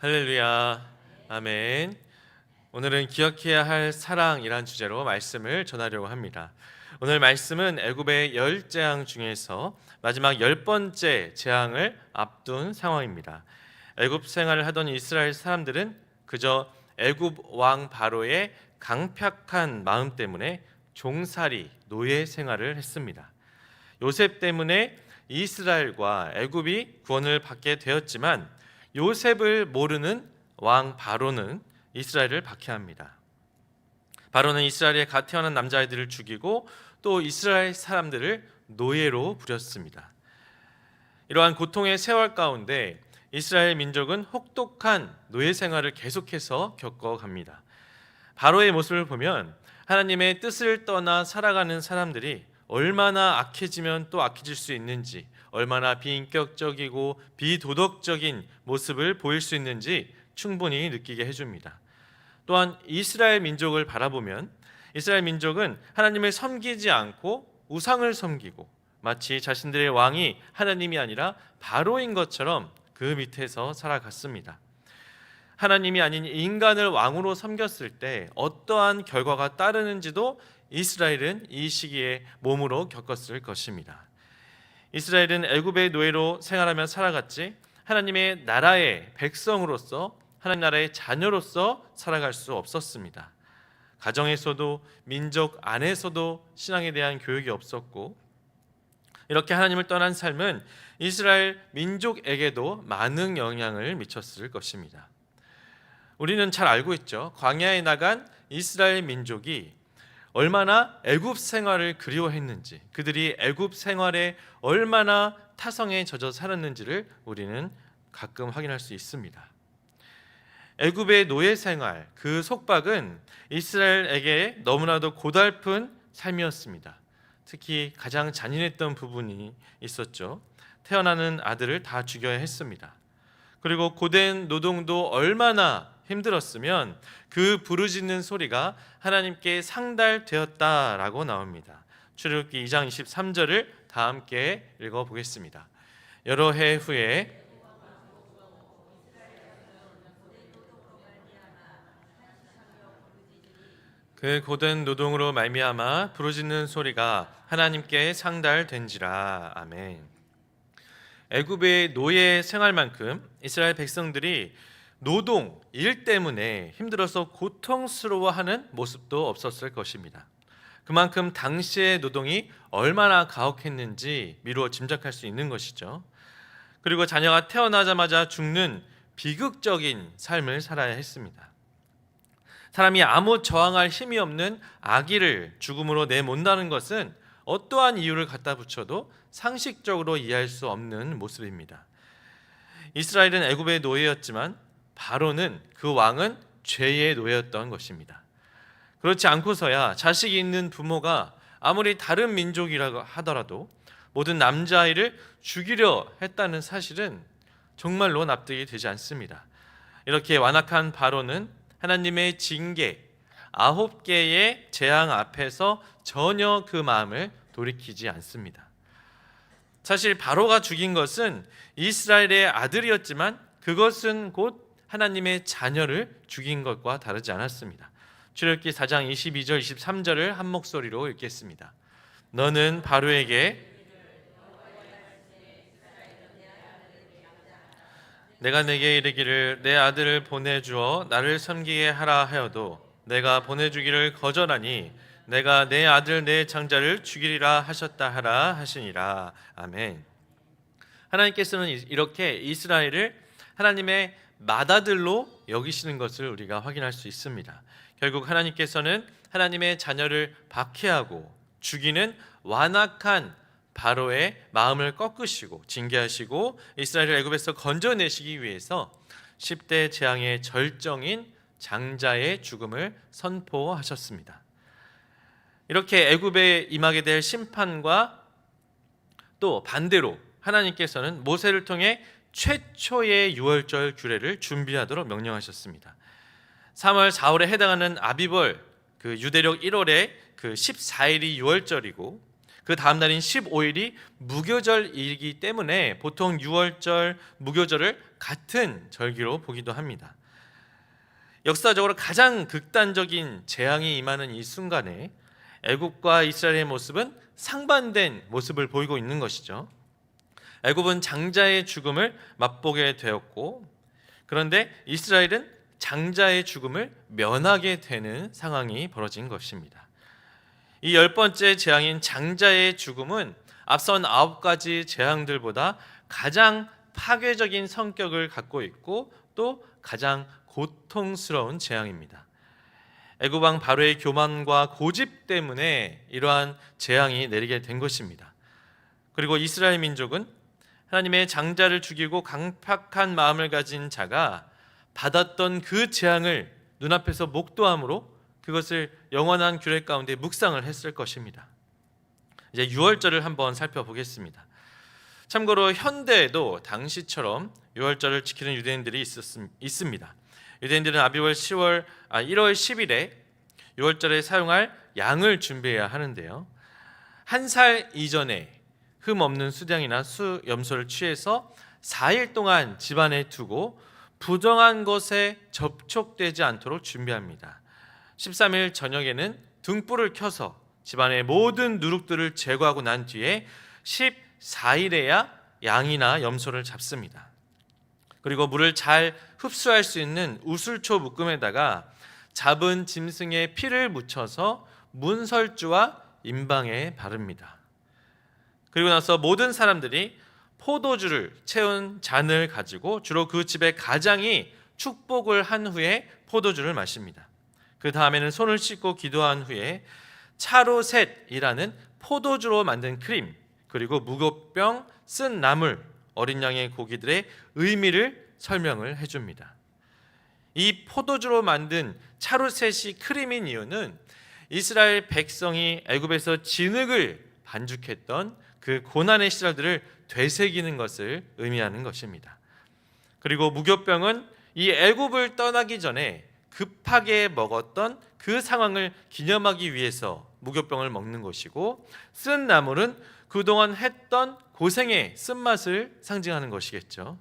할렐루야. 아멘. 오늘은 기억해야 할 사랑이란 주제로 말씀을 전하려고 합니다. 오늘 말씀은 애굽의 열 재앙 중에서 마지막 열 번째 재앙을 앞둔 상황입니다. 애굽 생활을 하던 이스라엘 사람들은 그저 애굽 왕 바로의 강팍한 마음 때문에 종살이 노예 생활을 했습니다. 요셉 때문에 이스라엘과 애굽이 구원을 받게 되었지만 요셉을 모르는 왕 바로는 이스라엘을 박해합니다. 바로는 이스라엘에 갓 태어난 남자아이들을 죽이고 또 이스라엘 사람들을 노예로 부렸습니다. 이러한 고통의 세월 가운데 이스라엘 민족은 혹독한 노예 생활을 계속해서 겪어갑니다. 바로의 모습을 보면 하나님의 뜻을 떠나 살아가는 사람들이 얼마나 악해지면 또 악해질 수 있는지, 얼마나 비인격적이고 비도덕적인 모습을 보일 수 있는지 충분히 느끼게 해줍니다. 또한 이스라엘 민족을 바라보면 이스라엘 민족은 하나님을 섬기지 않고 우상을 섬기고 마치 자신들의 왕이 하나님이 아니라 바로인 것처럼 그 밑에서 살아갔습니다. 하나님이 아닌 인간을 왕으로 섬겼을 때 어떠한 결과가 따르는지도 이스라엘은 이 시기에 몸으로 겪었을 것입니다. 이스라엘은 애굽의 노예로 생활하며 살아갔지 하나님의 나라의 백성으로서 하나님 나라의 자녀로서 살아갈 수 없었습니다. 가정에서도 민족 안에서도 신앙에 대한 교육이 없었고 이렇게 하나님을 떠난 삶은 이스라엘 민족에게도 많은 영향을 미쳤을 것입니다. 우리는 잘 알고 있죠. 광야에 나간 이스라엘 민족이 얼마나 애굽 생활을 그리워했는지, 그들이 애굽 생활에 얼마나 타성에 젖어 살았는지를 우리는 가끔 확인할 수 있습니다. 애굽의 노예 생활 그 속박은 이스라엘에게 너무나도 고달픈 삶이었습니다. 특히 가장 잔인했던 부분이 있었죠. 태어나는 아들을 다 죽여야 했습니다. 그리고 고된 노동도 얼마나 힘들었으면 그 부르짖는 소리가 하나님께 상달되었다라고 나옵니다. 출애굽기 2장 23절을 다 함께 읽어 보겠습니다. 여러 해 후에 그 고된 노동으로 말미암아 부르짖는 소리가 하나님께 상달된지라 아멘. 애굽의 노예 생활만큼 이스라엘 백성들이 노동 일 때문에 힘들어서 고통스러워하는 모습도 없었을 것입니다. 그만큼 당시의 노동이 얼마나 가혹했는지 미루어 짐작할 수 있는 것이죠. 그리고 자녀가 태어나자마자 죽는 비극적인 삶을 살아야 했습니다. 사람이 아무 저항할 힘이 없는 아기를 죽음으로 내몬다는 것은 어떠한 이유를 갖다 붙여도 상식적으로 이해할 수 없는 모습입니다. 이스라엘은 애굽의 노예였지만 바로는 그 왕은 죄의 노예였던 것입니다. 그렇지 않고서야 자식이 있는 부모가 아무리 다른 민족이라고 하더라도 모든 남자아이를 죽이려 했다는 사실은 정말로 납득이 되지 않습니다. 이렇게 완악한 바로는 하나님의 징계 아홉 개의 재앙 앞에서 전혀 그 마음을 돌이키지 않습니다. 사실 바로가 죽인 것은 이스라엘의 아들이었지만 그것은 곧 하나님의 자녀를 죽인 것과 다르지 않았습니다. 출애굽기 4장 22절 23절을 한 목소리로 읽겠습니다. 너는 바로에게 내가 내게 이르기를 내 아들을 보내 주어 나를 섬기게 하라 하여도 내가 보내 주기를 거절하니 내가 내 아들 내 장자를 죽이리라 하셨다 하라 하시니라 아멘. 하나님께서는 이렇게 이스라엘을 하나님의 맏아들로 여기시는 것을 우리가 확인할 수 있습니다. 결국 하나님께서는 하나님의 자녀를 박해하고 죽이는 완악한 바로의 마음을 꺾으시고 징계하시고 이스라엘을 애굽에서 건져내시기 위해서 10대 재앙의 절정인 장자의 죽음을 선포하셨습니다. 이렇게 애굽에 임하게 될 심판과 또 반대로 하나님께서는 모세를 통해 최초의 유월절 규례를 준비하도록 명령하셨습니다. 3월 4월에 해당하는 아비벌 그 유대력 1월에 그 14일이 유월절이고 그 다음 날인 15일이 무교절이기 때문에 보통 6월절, 무교절을 같은 절기로 보기도 합니다. 역사적으로 가장 극단적인 재앙이 임하는 이 순간에 애굽과 이스라엘의 모습은 상반된 모습을 보이고 있는 것이죠. 애굽은 장자의 죽음을 맛보게 되었고 그런데 이스라엘은 장자의 죽음을 면하게 되는 상황이 벌어진 것입니다. 이 열 번째 재앙인 장자의 죽음은 앞선 아홉 가지 재앙들보다 가장 파괴적인 성격을 갖고 있고 또 가장 고통스러운 재앙입니다. 애굽 왕 바로의 교만과 고집 때문에 이러한 재앙이 내리게 된 것입니다. 그리고 이스라엘 민족은 하나님의 장자를 죽이고 강팍한 마음을 가진 자가 받았던 그 재앙을 눈앞에서 목도함으로 그것을 영원한 규례 가운데 묵상을 했을 것입니다. 이제 6월절을 한번 살펴보겠습니다. 참고로 현대에도 당시처럼 6월절을 지키는 유대인들이 있었, 있습니다. 유대인들은 아비월 10월 아 1월 10일에 6월절에 사용할 양을 준비해야 하는데요. 한 살 이전에 흠 없는 수량이나 수 염소를 취해서 4일 동안 집안에 두고 부정한 것에 접촉되지 않도록 준비합니다. 13일 저녁에는 등불을 켜서 집안의 모든 누룩들을 제거하고 난 뒤에 14일에야 양이나 염소를 잡습니다. 그리고 물을 잘 흡수할 수 있는 우슬초 묶음에다가 잡은 짐승의 피를 묻혀서 문설주와 임방에 바릅니다. 그리고 나서 모든 사람들이 포도주를 채운 잔을 가지고 주로 그 집의 가장이 축복을 한 후에 포도주를 마십니다. 그 다음에는 손을 씻고 기도한 후에 차로셋이라는 포도주로 만든 크림 그리고 무교병 쓴 나물 어린 양의 고기들의 의미를 설명을 해줍니다. 이 포도주로 만든 차로셋이 크림인 이유는 이스라엘 백성이 애굽에서 진흙을 반죽했던 그 고난의 시절들을 되새기는 것을 의미하는 것입니다. 그리고 무교병은 이 애굽을 떠나기 전에 급하게 먹었던 그 상황을 기념하기 위해서 무교병을 먹는 것이고 쓴 나물은 그동안 했던 고생의 쓴맛을 상징하는 것이겠죠.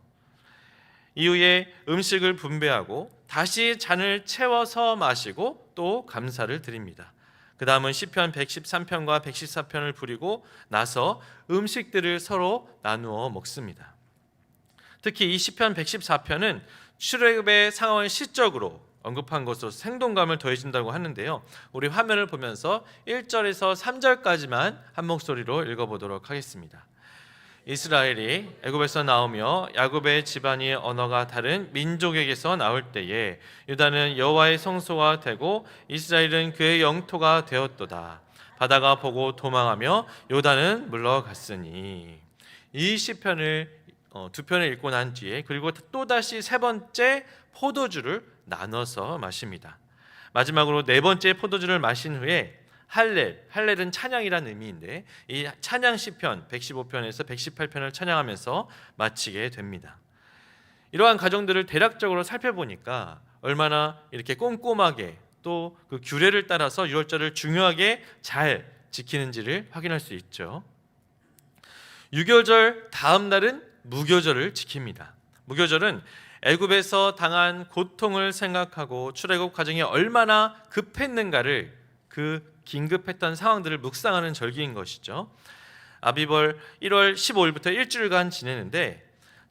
이후에 음식을 분배하고 다시 잔을 채워서 마시고 또 감사를 드립니다. 그 다음은 시편 113편과 114편을 부리고 나서 음식들을 서로 나누어 먹습니다. 특히 이 시편 114편은 출애굽의 상황을 시적으로 언급한 것으로 생동감을 더해준다고 하는데요. 우리 화면을 보면서 1절에서 3절까지만 한 목소리로 읽어보도록 하겠습니다. 이스라엘이 애굽에서 나오며 야곱의 집안이 언어가 다른 민족에게서 나올 때에 유다는 여호와의 성소가 되고 이스라엘은 그의 영토가 되었도다. 바다가 보고 도망하며 요단은 물러갔으니 이 시편을 어, 두 편을 읽고 난 뒤에 그리고 또 다시 세 번째 포도주를 나눠서 마십니다. 마지막으로 네 번째 포도주를 마신 후에 할렐, 할렐은 찬양이라는 의미인데 이 찬양 시편 115편에서 118편을 찬양하면서 마치게 됩니다. 이러한 과정들을 대략적으로 살펴보니까 얼마나 이렇게 꼼꼼하게 또 그 규례를 따라서 유월절을 중요하게 잘 지키는지를 확인할 수 있죠. 유교절 다음 날은 무교절을 지킵니다. 무교절은 애굽에서 당한 고통을 생각하고 출애굽 과정이 얼마나 급했는가를 그 긴급했던 상황들을 묵상하는 절기인 것이죠. 아비벌 1월 15일부터 일주일간 지내는데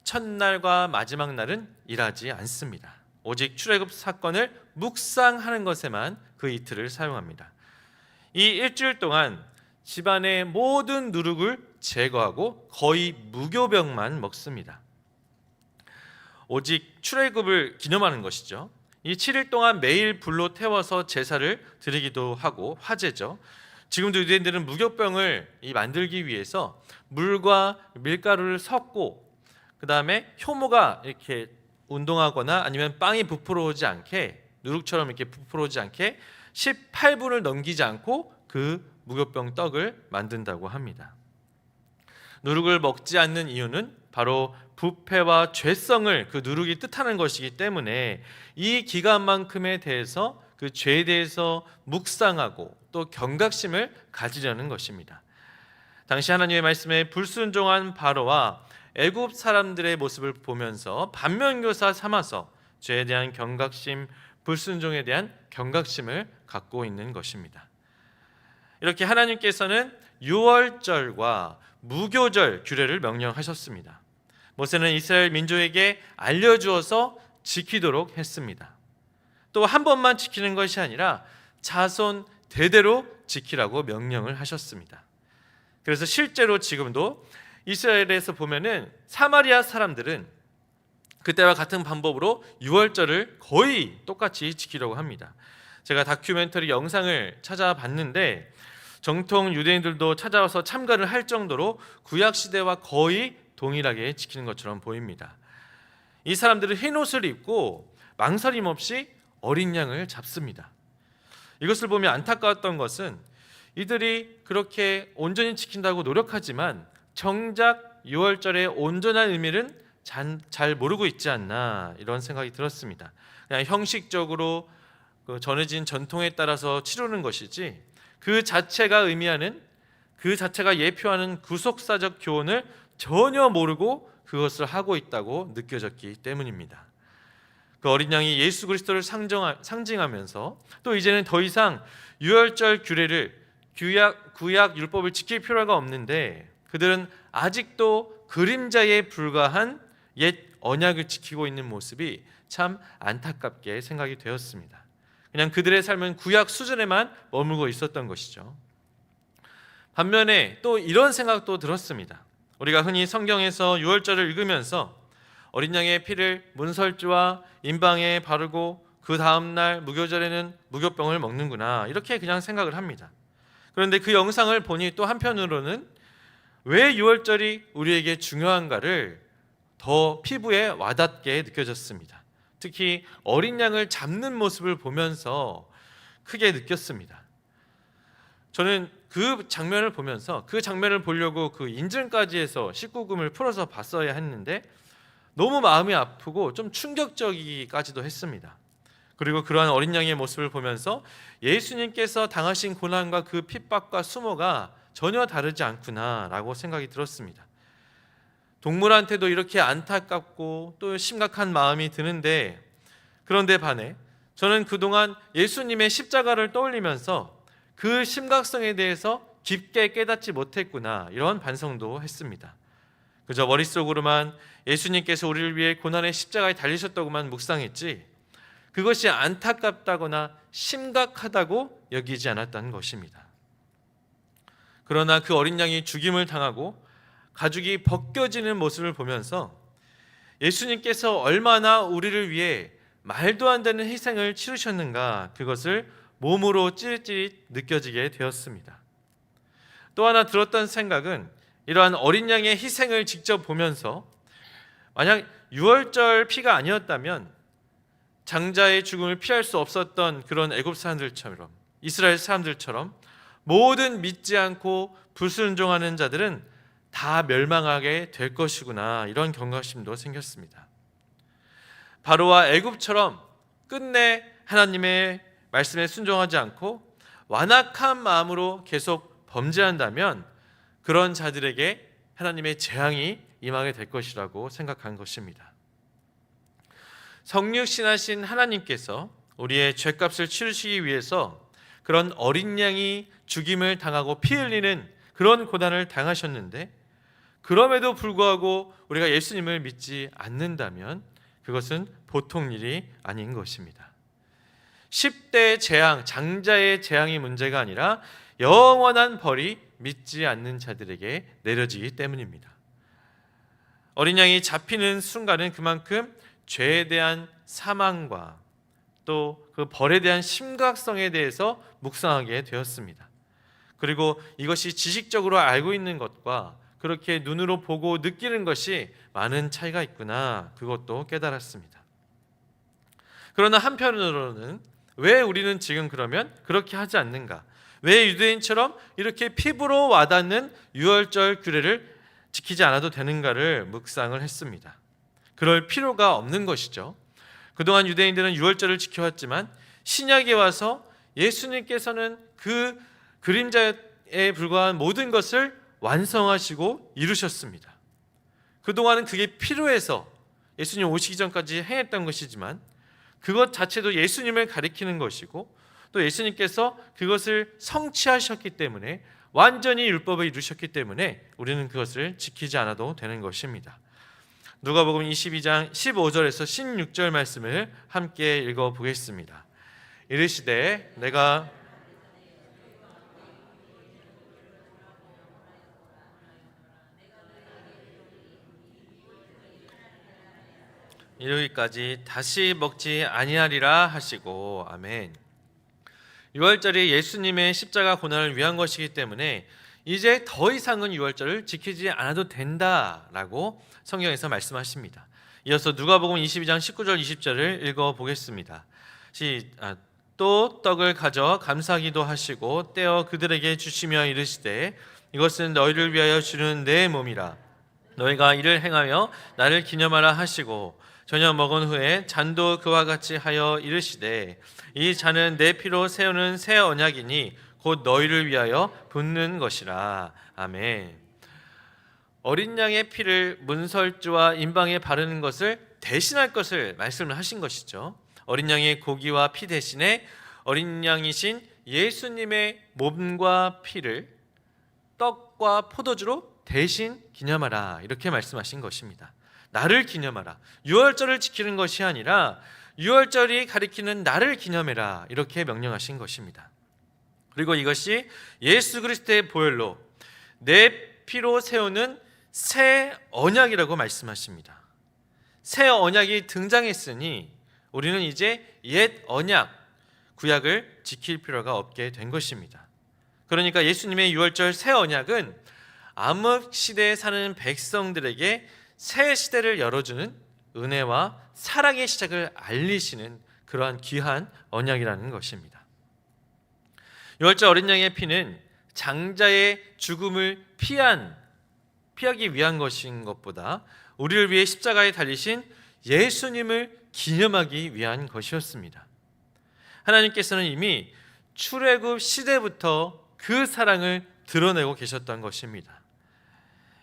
첫날과 마지막 날은 일하지 않습니다. 오직 출애굽 사건을 묵상하는 것에만 그 이틀을 사용합니다. 이 일주일 동안 집안의 모든 누룩을 제거하고 거의 무교병만 먹습니다. 오직 출애굽을 기념하는 것이죠. 이 7일 동안 매일 불로 태워서 제사를 드리기도 하고 화제죠. 지금도 유대인들은 무교병을 이 만들기 위해서 물과 밀가루를 섞고 그 다음에 효모가 이렇게 운동하거나 아니면 빵이 부풀어오지 않게 누룩처럼 이렇게 부풀어오지 않게 18분을 넘기지 않고 그 무교병 떡을 만든다고 합니다. 누룩을 먹지 않는 이유는 바로 부패와 죄성을 그 누룩이 뜻하는 것이기 때문에 이 기간만큼에 대해서 그 죄에 대해서 묵상하고 또 경각심을 가지려는 것입니다. 당시 하나님의 말씀에 불순종한 바로와 애굽 사람들의 모습을 보면서 반면교사 삼아서 죄에 대한 경각심, 불순종에 대한 경각심을 갖고 있는 것입니다. 이렇게 하나님께서는 유월절과 무교절 규례를 명령하셨습니다. 모세는 이스라엘 민족에게 알려주어서 지키도록 했습니다. 또 한 번만 지키는 것이 아니라 자손 대대로 지키라고 명령을 하셨습니다. 그래서 실제로 지금도 이스라엘에서 보면은 사마리아 사람들은 그때와 같은 방법으로 유월절을 거의 똑같이 지키려고 합니다. 제가 다큐멘터리 영상을 찾아봤는데 정통 유대인들도 찾아와서 참가를 할 정도로 구약 시대와 거의 동일하게 지키는 것처럼 보입니다. 이 사람들은 흰 옷을 입고 망설임 없이 어린 양을 잡습니다. 이것을 보면 안타까웠던 것은 이들이 그렇게 온전히 지킨다고 노력하지만 정작 6월절의 온전한 의미를 잘, 잘 모르고 있지 않나 이런 생각이 들었습니다. 그냥 형식적으로 그 전해진 전통에 따라서 치르는 것이지 그 자체가 의미하는 그 자체가 예표하는 구속사적 교훈을 전혀 모르고 그것을 하고 있다고 느껴졌기 때문입니다. 그 어린 양이 예수 그리스도를 상징하면서 또 이제는 더 이상 유월절 규례를 구약 구약 율법을 지킬 필요가 없는데 그들은 아직도 그림자에 불과한 옛 언약을 지키고 있는 모습이 참 안타깝게 생각이 되었습니다. 그냥 그들의 삶은 구약 수준에만 머물고 있었던 것이죠. 반면에 또 이런 생각도 들었습니다. 우리가 흔히 성경에서 유월절을 읽으면서 어린 양의 피를 문설주와 임방에 바르고 그 다음 날 무교절에는 무교병을 먹는구나 이렇게 그냥 생각을 합니다. 그런데 그 영상을 보니 또 한편으로는 왜 유월절이 우리에게 중요한가를 더 피부에 와닿게 느껴졌습니다. 특히 어린 양을 잡는 모습을 보면서 크게 느꼈습니다. 저는 그 장면을 보면서 그 장면을 보려고 그 인증까지 해서 19금을 풀어서 봤어야 했는데 너무 마음이 아프고 좀 충격적이기까지도 했습니다. 그리고 그러한 어린 양의 모습을 보면서 예수님께서 당하신 고난과 그 핍박과 수모가 전혀 다르지 않구나라고 생각이 들었습니다. 동물한테도 이렇게 안타깝고 또 심각한 마음이 드는데 그런데 반해 저는 그동안 예수님의 십자가를 떠올리면서 그 심각성에 대해서 깊게 깨닫지 못했구나 이런 반성도 했습니다. 그저 머릿속으로만 예수님께서 우리를 위해 고난의 십자가에 달리셨다고만 묵상했지 그것이 안타깝다거나 심각하다고 여기지 않았다는 것입니다. 그러나 그 어린 양이 죽임을 당하고 가죽이 벗겨지는 모습을 보면서 예수님께서 얼마나 우리를 위해 말도 안 되는 희생을 치르셨는가 그것을 몸으로 찌릿찌릿 느껴지게 되었습니다. 또 하나 들었던 생각은 이러한 어린 양의 희생을 직접 보면서 만약 6월절 피가 아니었다면 장자의 죽음을 피할 수 없었던 그런 애굽 사람들처럼 이스라엘 사람들처럼 모든 믿지 않고 불순종하는 자들은 다 멸망하게 될 것이구나 이런 경각심도 생겼습니다. 바로와 애굽처럼 끝내 하나님의 말씀에 순종하지 않고 완악한 마음으로 계속 범죄한다면 그런 자들에게 하나님의 재앙이 임하게 될 것이라고 생각한 것입니다. 성육신하신 하나님께서 우리의 죄값을 치르시기 위해서 그런 어린 양이 죽임을 당하고 피 흘리는 그런 고난을 당하셨는데 그럼에도 불구하고 우리가 예수님을 믿지 않는다면 그것은 보통 일이 아닌 것입니다. 10대 재앙, 장자의 재앙이 문제가 아니라 영원한 벌이 믿지 않는 자들에게 내려지기 때문입니다. 어린 양이 잡히는 순간은 그만큼 죄에 대한 사망과 또 그 벌에 대한 심각성에 대해서 묵상하게 되었습니다. 그리고 이것이 지식적으로 알고 있는 것과 그렇게 눈으로 보고 느끼는 것이 많은 차이가 있구나 그것도 깨달았습니다. 그러나 한편으로는 왜 우리는 지금 그러면 그렇게 하지 않는가? 왜 유대인처럼 이렇게 피부로 와닿는 유월절 규례를 지키지 않아도 되는가를 묵상을 했습니다. 그럴 필요가 없는 것이죠. 그동안 유대인들은 유월절을 지켜왔지만 신약에 와서 예수님께서는 그 그림자에 불과한 모든 것을 완성하시고 이루셨습니다. 그동안은 그게 필요해서 예수님 오시기 전까지 행했던 것이지만 그것 자체도 예수님을 가리키는 것이고 또 예수님께서 그것을 성취하셨기 때문에 완전히 율법을 이루셨기 때문에 우리는 그것을 지키지 않아도 되는 것입니다. 누가복음 22장 15절에서 16절 말씀을 함께 읽어 보겠습니다. 이르시되 내가 이르기까지 다시 먹지 아니하리라 하시고 아멘. 6월절이 예수님의 십자가 고난을 위한 것이기 때문에 이제 더 이상은 6월절을 지키지 않아도 된다라고 성경에서 말씀하십니다. 이어서 누가복음 22장 19절 20절을 읽어 보겠습니다. 시, 아, 또 떡을 가져 감사기도 하시고 떼어 그들에게 주시며 이르시되 이것은 너희를 위하여 주는 내 몸이라 너희가 이를 행하여 나를 기념하라 하시고 저녁 먹은 후에 잔도 그와 같이 하여 이르시되 이 잔은 내 피로 세우는 새 언약이니 곧 너희를 위하여 붓는 것이라 아멘. 어린 양의 피를 문설주와 임방에 바르는 것을 대신할 것을 말씀을 하신 것이죠. 어린 양의 고기와 피 대신에 어린 양이신 예수님의 몸과 피를 떡과 포도주로 대신 기념하라 이렇게 말씀하신 것입니다. 나를 기념하라. 유월절을 지키는 것이 아니라 유월절이 가리키는 나를 기념해라 이렇게 명령하신 것입니다. 그리고 이것이 예수 그리스도의 보혈로 내 피로 세우는 새 언약이라고 말씀하십니다. 새 언약이 등장했으니 우리는 이제 옛 언약 구약을 지킬 필요가 없게 된 것입니다. 그러니까 예수님의 유월절 새 언약은 암흑 시대에 사는 백성들에게 새 시대를 열어주는 은혜와 사랑의 시작을 알리시는 그러한 귀한 언약이라는 것입니다. 유월절 어린 양의 피는 장자의 죽음을 피한 피하기 위한 것인 것보다 우리를 위해 십자가에 달리신 예수님을 기념하기 위한 것이었습니다. 하나님께서는 이미 출애굽 시대부터 그 사랑을 드러내고 계셨던 것입니다.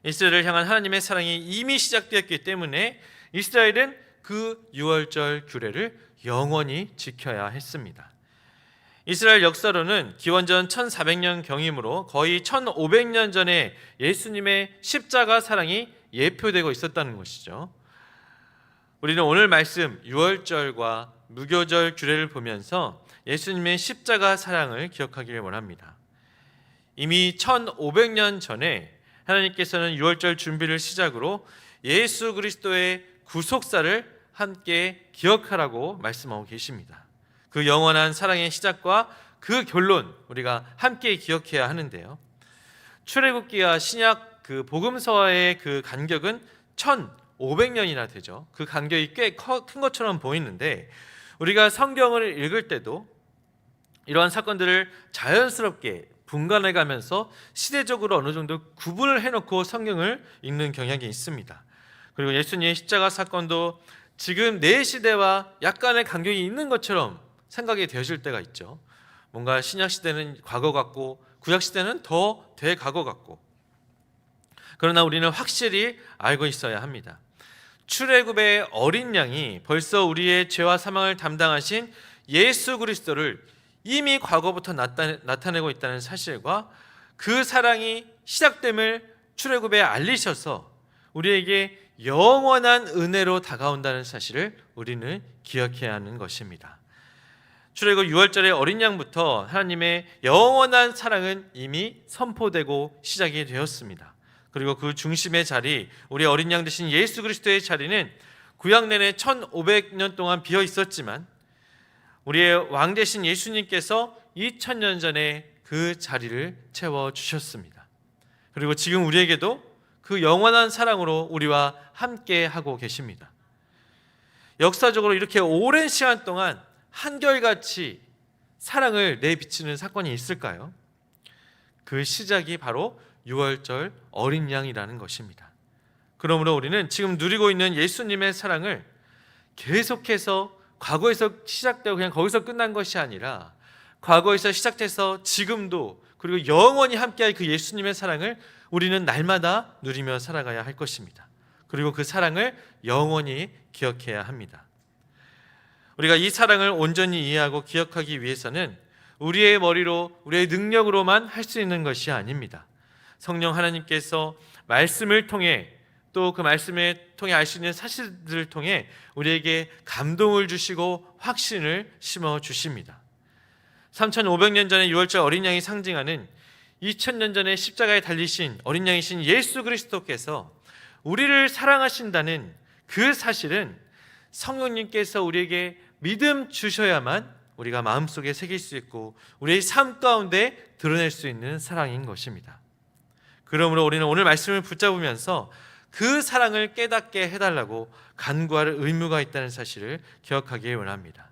이스라엘을 향한 하나님의 사랑이 이미 시작되었기 때문에 이스라엘은 그 유월절 규례를 영원히 지켜야 했습니다. 이스라엘 역사로는 기원전 1400년 경이므로 거의 1500년 전에 예수님의 십자가 사랑이 예표되고 있었다는 것이죠. 우리는 오늘 말씀 유월절과 무교절 규례를 보면서 예수님의 십자가 사랑을 기억하기를 원합니다. 이미 1500년 전에 하나님께서는 유월절 준비를 시작으로 예수 그리스도의 구속사를 함께 기억하라고 말씀하고 계십니다. 그 영원한 사랑의 시작과 그 결론 우리가 함께 기억해야 하는데요. 출애굽기와 신약 그 복음서의 그 간격은 1,500년이나 되죠. 그 간격이 꽤 큰 것처럼 보이는데 우리가 성경을 읽을 때도 이러한 사건들을 자연스럽게 분간해 가면서 시대적으로 어느 정도 구분을 해놓고 성경을 읽는 경향이 있습니다. 그리고 예수님의 십자가 사건도 지금 내 시대와 약간의 간격이 있는 것처럼 생각이 되어질 때가 있죠. 뭔가 신약 시대는 과거 같고 구약 시대는 더 대과거 같고 그러나 우리는 확실히 알고 있어야 합니다. 출애굽의 어린 양이 벌써 우리의 죄와 사망을 담당하신 예수 그리스도를 이미 과거부터 나타내고 있다는 사실과 그 사랑이 시작됨을 출애굽에 알리셔서 우리에게 영원한 은혜로 다가온다는 사실을 우리는 기억해야 하는 것입니다. 출애굽 6월절의 어린 양부터 하나님의 영원한 사랑은 이미 선포되고 시작이 되었습니다. 그리고 그 중심의 자리, 우리 어린 양 대신 예수 그리스도의 자리는 구약 내내 1500년 동안 비어 있었지만 우리의 왕 대신 예수님께서 2000년 전에 그 자리를 채워 주셨습니다. 그리고 지금 우리에게도 그 영원한 사랑으로 우리와 함께 하고 계십니다. 역사적으로 이렇게 오랜 시간 동안 한결같이 사랑을 내비치는 사건이 있을까요? 그 시작이 바로 6월절 어린 양이라는 것입니다. 그러므로 우리는 지금 누리고 있는 예수님의 사랑을 계속해서 과거에서 시작되고 그냥 거기서 끝난 것이 아니라 과거에서 시작돼서 지금도 그리고 영원히 함께할 그 예수님의 사랑을 우리는 날마다 누리며 살아가야 할 것입니다. 그리고 그 사랑을 영원히 기억해야 합니다. 우리가 이 사랑을 온전히 이해하고 기억하기 위해서는 우리의 머리로 우리의 능력으로만 할 수 있는 것이 아닙니다. 성령 하나님께서 말씀을 통해 또 그 말씀을 통해 알 수 있는 사실들을 통해 우리에게 감동을 주시고 확신을 심어 주십니다. 3,500년 전에 6월절 어린 양이 상징하는 2000년 전에 십자가에 달리신 어린 양이신 예수 그리스도께서 우리를 사랑하신다는 그 사실은 성령님께서 우리에게 믿음 주셔야만 우리가 마음속에 새길 수 있고 우리의 삶 가운데 드러낼 수 있는 사랑인 것입니다. 그러므로 우리는 오늘 말씀을 붙잡으면서 그 사랑을 깨닫게 해달라고 간구할 의무가 있다는 사실을 기억하기 원합니다.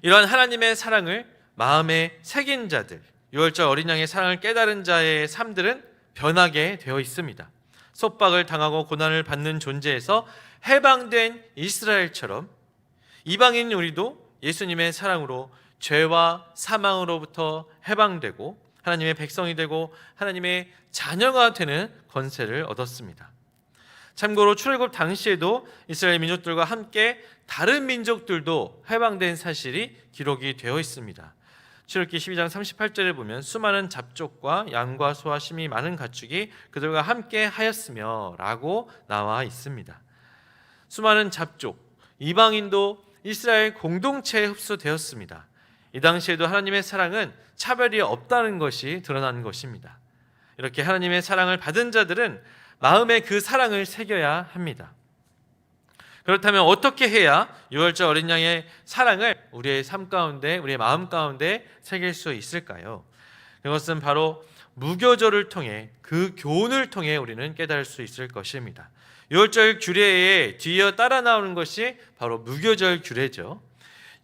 이러한 하나님의 사랑을 마음에 새긴 자들, 6월절 어린 양의 사랑을 깨달은 자의 삶들은 변하게 되어 있습니다. 속박을 당하고 고난을 받는 존재에서 해방된 이스라엘처럼 이방인 우리도 예수님의 사랑으로 죄와 사망으로부터 해방되고 하나님의 백성이 되고 하나님의 자녀가 되는 권세를 얻었습니다. 참고로 출애굽 당시에도 이스라엘 민족들과 함께 다른 민족들도 해방된 사실이 기록이 되어 있습니다. 출애굽기 12장 38절에 보면 수많은 잡족과 양과 소와 심이 많은 가축이 그들과 함께 하였으며라고 나와 있습니다. 수많은 잡족 이방인도 이스라엘 공동체에 흡수되었습니다. 이 당시에도 하나님의 사랑은 차별이 없다는 것이 드러난 것입니다. 이렇게 하나님의 사랑을 받은 자들은 마음에 그 사랑을 새겨야 합니다. 그렇다면 어떻게 해야 유월절 어린 양의 사랑을 우리의 삶 가운데, 우리의 마음 가운데 새길 수 있을까요? 그것은 바로 무교절을 통해 그 교훈을 통해 우리는 깨달을 수 있을 것입니다. 유월절 규례에 뒤이어 따라 나오는 것이 바로 무교절 규례죠.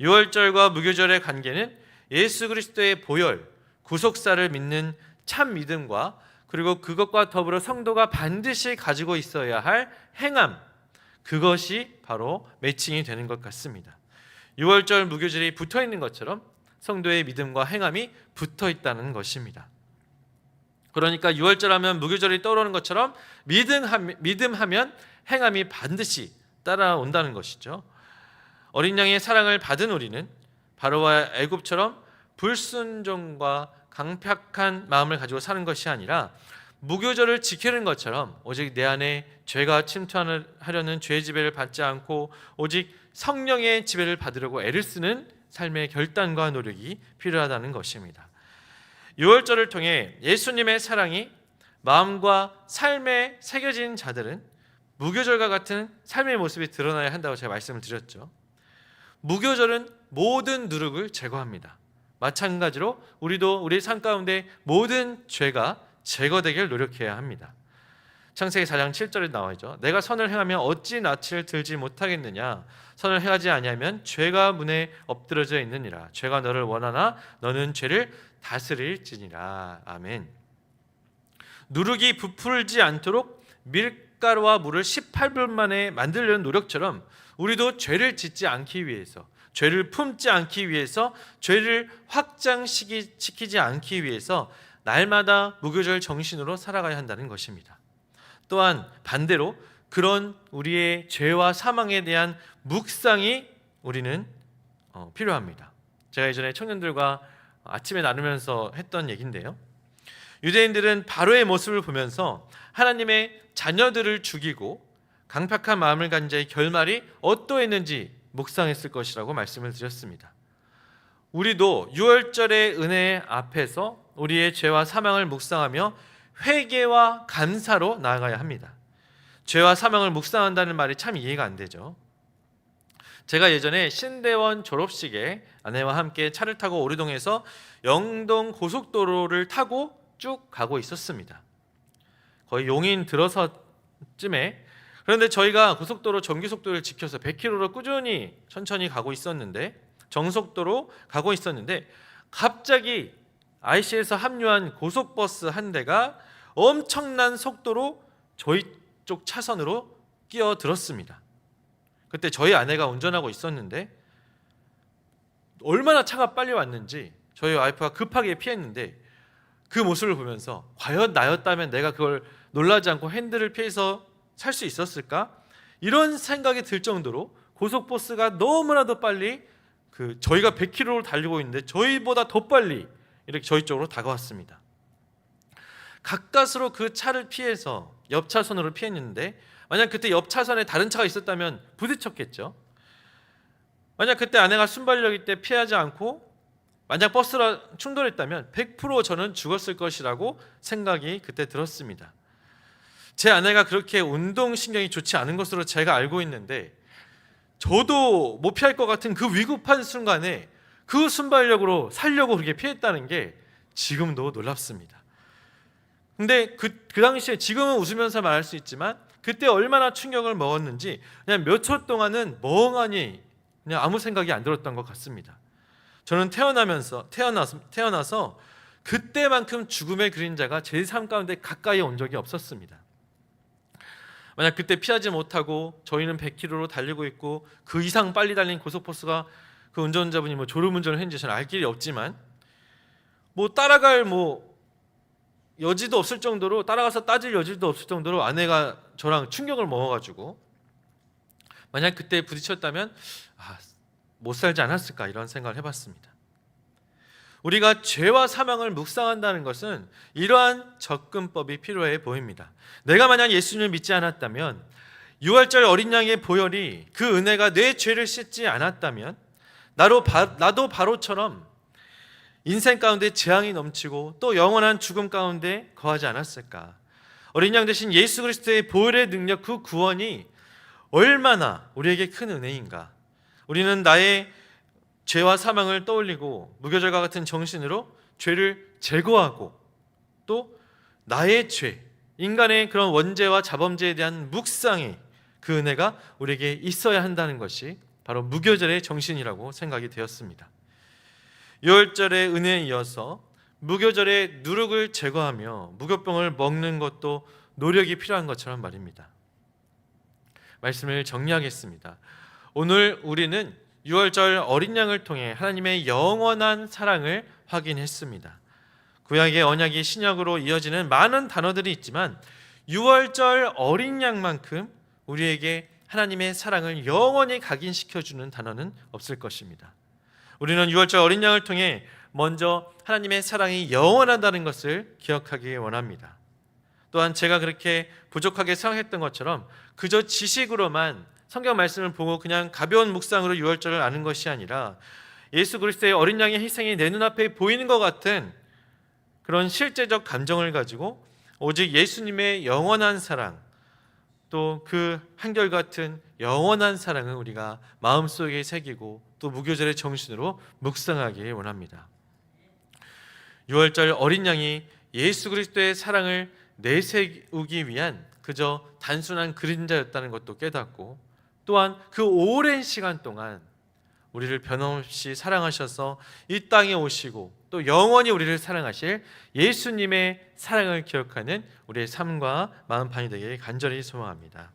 유월절과 무교절의 관계는 예수 그리스도의 보혈, 구속사를 믿는 참 믿음과 그리고 그것과 더불어 성도가 반드시 가지고 있어야 할 행함, 그것이 바로 매칭이 되는 것 같습니다. 6월절 무교절이 붙어 있는 것처럼 성도의 믿음과 행함이 붙어 있다는 것입니다. 그러니까 6월절 하면 무교절이 떠오르는 것처럼 믿음 하면 행함이 반드시 따라온다는 것이죠. 어린 양의 사랑을 받은 우리는 바로와 애굽처럼 불순종과 강팍한 마음을 가지고 사는 것이 아니라 무교절을 지키는 것처럼 오직 내 안에 죄가 침투하려는 죄 지배를 받지 않고 오직 성령의 지배를 받으려고 애를 쓰는 삶의 결단과 노력이 필요하다는 것입니다. 6월절을 통해 예수님의 사랑이 마음과 삶에 새겨진 자들은 무교절과 같은 삶의 모습이 드러나야 한다고 제가 말씀을 드렸죠. 무교절은 모든 누룩을 제거합니다. 마찬가지로 우리도 우리 삶 가운데 모든 죄가 제거되길 노력해야 합니다. 창세기 4장 7절에 나와 있죠. 내가 선을 행하면 어찌 낯을 들지 못하겠느냐? 선을 행하지 아니하면 죄가 문에 엎드러져 있느니라. 죄가 너를 원하나 너는 죄를 다스릴지니라. 아멘. 누룩이 부풀지 않도록 밀가루와 물을 18분 만에 만들려는 노력처럼 우리도 죄를 짓지 않기 위해서 죄를 품지 않기 위해서 죄를 확장시키지 않기 위해서 날마다 무교절 정신으로 살아가야 한다는 것입니다. 또한 반대로 그런 우리의 죄와 사망에 대한 묵상이 우리는 어, 필요합니다. 제가 예전에 청년들과 아침에 나누면서 했던 얘기인데요. 유대인들은 바로의 모습을 보면서 하나님의 자녀들을 죽이고 강팍한 마음을 가진 자의 결말이 어떠했는지 묵상했을 것이라고 말씀을 드렸습니다. 우리도 유월절의 은혜 앞에서 우리의 죄와 사망을 묵상하며 회개와 감사로 나아가야 합니다. 죄와 사망을 묵상한다는 말이 참 이해가 안 되죠. 제가 예전에 신대원 졸업식에 아내와 함께 차를 타고 오리동에서 영동 고속도로를 타고 쭉 가고 있었습니다. 거의 용인 들어서쯤에 그런데 저희가 고속도로 정규 속도를 지켜서 100km로 꾸준히 천천히 가고 있었는데 정속도로 가고 있었는데 갑자기 IC에서 합류한 고속버스 한 대가 엄청난 속도로 저희 쪽 차선으로 끼어들었습니다. 그때 저희 아내가 운전하고 있었는데 얼마나 차가 빨리 왔는지 저희 와이프가 급하게 피했는데 그 모습을 보면서 과연 나였다면 내가 그걸 놀라지 않고 핸들을 피해서 살수 있었을까? 이런 생각이 들 정도로 고속버스가 너무나도 빨리 그 저희가 100km로 달리고 있는데 저희보다 더 빨리 이렇게 저희 쪽으로 다가왔습니다. 가까스로 그 차를 피해서 옆 차선으로 피했는데 만약 그때 옆 차선에 다른 차가 있었다면 부딪혔겠죠. 만약 그때 아내가 순발력일 때 피하지 않고 만약 버스랑 충돌했다면 100% 저는 죽었을 것이라고 생각이 그때 들었습니다. 제 아내가 그렇게 운동 신경이 좋지 않은 것으로 제가 알고 있는데 저도 못 피할 것 같은 그 위급한 순간에 그 순발력으로 살려고 그렇게 피했다는 게 지금도 놀랍습니다. 근데 그, 그 당시에 지금은 웃으면서 말할 수 있지만 그때 얼마나 충격을 먹었는지 그냥 몇 초 동안은 멍하니 그냥 아무 생각이 안 들었던 것 같습니다. 저는 태어나면서 태어나서 태어나서 그때만큼 죽음의 그림자가 제 삶 가운데 가까이 온 적이 없었습니다. 만약 그때 피하지 못하고 저희는 100km로 달리고 있고 그 이상 빨리 달린 고속버스가 그 운전자분이 뭐 졸음 운전을 했는지 저는 알 길이 없지만 뭐 따라갈 뭐 여지도 없을 정도로 따라가서 따질 여지도 없을 정도로 아내가 저랑 충격을 먹어가지고 만약 그때 부딪혔다면 아, 못 살지 않았을까 이런 생각을 해봤습니다. 우리가 죄와 사망을 묵상한다는 것은 이러한 접근법이 필요해 보입니다. 내가 만약 예수님을 믿지 않았다면 6월절 어린 양의 보혈이 그 은혜가 내 죄를 씻지 않았다면 나로 바, 나도 바로처럼 인생 가운데 재앙이 넘치고 또 영원한 죽음 가운데 거하지 않았을까? 어린 양 대신 예수 그리스도의 보혈의 능력 그 구원이 얼마나 우리에게 큰 은혜인가? 우리는 나의 죄와 사망을 떠올리고 무교절과 같은 정신으로 죄를 제거하고 또 나의 죄, 인간의 그런 원죄와 자범죄에 대한 묵상의 그 은혜가 우리에게 있어야 한다는 것이 바로 무교절의 정신이라고 생각이 되었습니다. 6월절의 은혜에 이어서 무교절의 누룩을 제거하며 무교병을 먹는 것도 노력이 필요한 것처럼 말입니다. 말씀을 정리하겠습니다. 오늘 우리는 6월절 어린 양을 통해 하나님의 영원한 사랑을 확인했습니다. 구약의 언약이 신약으로 이어지는 많은 단어들이 있지만 6월절 어린 양만큼 우리에게 하나님의 사랑을 영원히 각인시켜 주는 단어는 없을 것입니다. 우리는 6월절 어린 양을 통해 먼저 하나님의 사랑이 영원하다는 것을 기억하기 원합니다. 또한 제가 그렇게 부족하게 생각했던 것처럼 그저 지식으로만 성경 말씀을 보고 그냥 가벼운 묵상으로 6월절을 아는 것이 아니라 예수 그리스도의 어린 양의 희생이 내 눈앞에 보이는 것 같은 그런 실제적 감정을 가지고 오직 예수님의 영원한 사랑 또 그 한결같은 영원한 사랑을 우리가 마음속에 새기고 또 무교절의 정신으로 묵상하기 원합니다. 6월절 어린 양이 예수 그리스도의 사랑을 내세우기 위한 그저 단순한 그림자였다는 것도 깨닫고 또한 그 오랜 시간 동안 우리를 변함없이 사랑하셔서 이 땅에 오시고 또 영원히 우리를 사랑하실 예수님의 사랑을 기억하는 우리의 삶과 마음 반이 되길 간절히 소망합니다.